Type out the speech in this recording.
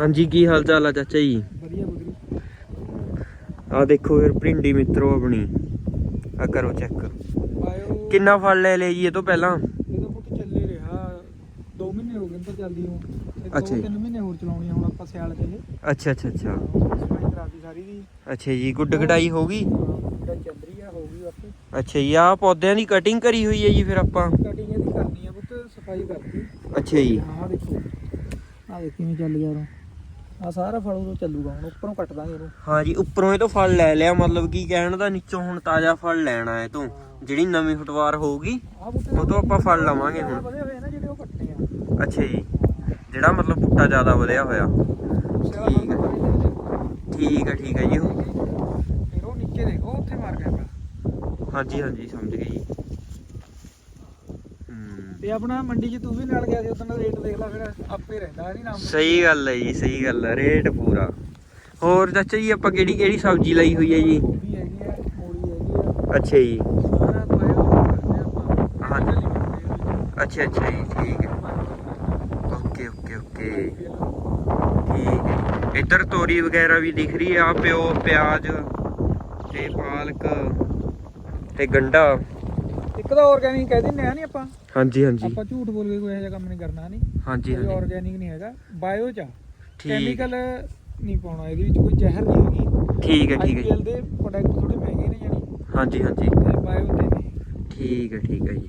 ਹਾਂਜੀ ਕੀ ਹਾਲ ਚਾਲ ਆ ਚਾਚਾ ਜੀ? ਵਧੀਆ ਬੁਗਰੀ ਆ ਦੇਖੋ ਫਿਰ ਭਿੰਡੀ ਮਿੱਤਰੋ ਆਪਣੀ। ਆ ਕਰੋ ਚੈੱਕ ਆਇਓ। ਕਿੰਨਾ ਫਲ ਲੈ ਲਿਆ ਜੀ ਇਹ ਤੋਂ ਪਹਿਲਾਂ? ਇਹਦਾ ਪੁੱਤ ਚੱਲੇ ਰਿਹਾ। 2 ਮਹੀਨੇ ਹੋ ਗਏ ਤਾਂ ਚੱਲਦੀ ਨੂੰ। ਅੱਛਾ ਜੀ। 3 ਮਹੀਨੇ ਹੋਰ ਚਲਾਉਣੀ ਆ ਹੁਣ ਆਪਾਂ ਸਿਆਲ ਇਹ ਅੱਛਾ ਅੱਛਾ ਅੱਛਾ। ਸਫ਼ਾਈ ਕਰਾਤੀ ਸਾਰੀ ਦੀ। ਅੱਛਾ ਜੀ ਗੁੱਡ ਕਟਾਈ ਹੋ ਗਈ? ਤਾਂ ਆ ਹੋ ਅੱਛਾ ਜੀ ਆ ਪੌਦਿਆਂ ਦੀ ਕਟਿੰਗ ਕਰੀ ਹੋਈ ਹੈ ਜੀ ਫਿਰ ਆਪਾਂ? ਕਟਿੰਗ ਇਹਦੀ ਕਰਨੀ ਆ ਪੁੱਤ ਸਫ਼ਾਈ ਕਰਤੀ। ਅੱਛਾ ਜੀ। ਆਹ ਦੇਖੋ। ਆਹ ਦੇਖ ਕਿਵੇਂ ਚੱਲ ਗਿਆ ਉਹ ਆ ਸਾਰਾ ਫਲ ਉਦੋਂ ਚੱਲੂਗਾ ਹੁਣ ਉੱਪਰੋਂ ਕੱਟ ਦਾਂਗੇ ਇਹਨੂੰ। ਹਾਂ ਜੀ ਉੱਪਰੋਂ ਇਹ ਤੋਂ ਫਲ ਲੈ ਲਿਆ ਮਤਲਬ ਕੀ ਕਹਿਣ ਦਾ ਨੀਚੋਂ ਹੁਣ ਤਾਜ਼ਾ ਫਲ ਲੈਣਾ ਹੈ ਤੋਂ। ਜਿਹੜੀ ਨਵੀਂ ਫਟਵਾਰ ਹੋਊਗੀ ਬੂਟੇ ਉਹ ਤੋਂ ਆਪਾਂ ਫਲ ਲਵਾਂਗੇ ਹੁਣ। ਵਧੇ ਹੋਏ ਨਾ ਜਿਹੜੇ ਉਹ ਕੱਟੇ ਆ। ਅੱਛਾ ਜੀ। ਜਿਹੜਾ ਮਤਲਬ ਬੂਟਾ ਜ਼ਿਆਦਾ ਵਧਿਆ ਹੋਇਆ। ਠੀਕ ਹੈ। ਠੀਕ ਹੈ ਠੀਕ ਹੈ ਜੀ। ਉਹ- ਫਿਰ ਉਹ ਨੀਚੇ ਦੇਖੋ ਉੱਥੇ ਮਾਰ ਗਿਆ ਹਾਂਜੀ ਹਾਂਜੀ ਸਮਝ ਗਏ ਜੀ। ਤੇ ਆਪਣਾ ਮੰਡੀ 'ਚ ਤੂੰ ਵੀ ਨਾਲ ਗਿਆ ਸੀ ਉਦੋਂ ਦਾ ਰੇਟ ਦੇਖ ਲੈ ਫਿਰ ਆਪੇ ਰਹਿੰਦਾ ਨਹੀਂ ਨਾਮ ਸਹੀ ਗੱਲ ਹੈ ਜੀ ਸਹੀ ਗੱਲ ਹੈ ਰੇਟ ਪੂਰਾ। ਹੋਰ ਚਾਚਾ ਜੀ ਆਪਾਂ ਕਿਹੜੀ ਕਿਹੜੀ ਸਬਜ਼ੀ ਲਈ ਹੋਈ ਹੈ ਜੀ? ਗੋਭੀ ਹੈਗੀ ਆ ਮੂਲੀ ਹੈਗੀ ਆ। ਅੱਛਾ ਜੀ। ਸਾਰਾ ਪਾਇਆ ਆਪਾਂ। ਅੱਛਾ ਅੱਛਾ ਜੀ ਠੀਕ ਹੈ। Okay okay okay. ਠੀਕ ਹੈ। ਇੱਧਰ ਤੋਰੀ ਵਗੈਰਾ ਵੀ ਦਿਖ ਰਹੀ ਆ ਪਿਓ ਪਿਆਜ਼ ਤੇ ਪਾਲਕ ਤੇ ਗੰਡਾ। ਇੱਕ ਤਾਂ ਆਰਗੈਨਿਕ ਕਹਿ ਦਿੰਨੇ ਆ ਨਹੀਂ ਆਪਾਂ। ਹਾਂਜੀ ਹਾਂਜੀ। ਆਪਾਂ ਝੂਠ ਬੋਲ ਕੇ ਕੋਈ ਇਹੋ ਜਿਹਾ ਕੰਮ ਨਹੀਂ ਕਰਨਾ ਨਹੀਂ ਹਾਂਜੀ ਹਾਂਜੀ। ਆਰਗੈਨਿਕ ਨਹੀਂ ਹੈਗਾ। ਬਾਇਓ ਚ ਕੈਮੀਕਲ ਨਹੀਂ ਪਾਉਣਾ ਇਹਦੇ ਵਿੱਚ ਕੋਈ ਜ਼ਹਿਰ ਨਹੀਂ ਹੈਗੀ। ਠੀਕ ਹੈ ਠੀਕ ਹੈ ਜੀ। IPL ਦੇ ਪ੍ਰੋਡਕਟ ਥੋੜੇ ਮਹਿੰਗੇ ਨੇ ਜਾਨੀ ਹਾਂਜੀ ਹਾਂਜੀ। ਬਾਇਓ ਦੇ ਨੇ ਠੀਕ ਹੈ ਠੀਕ ਹੈ ਜੀ।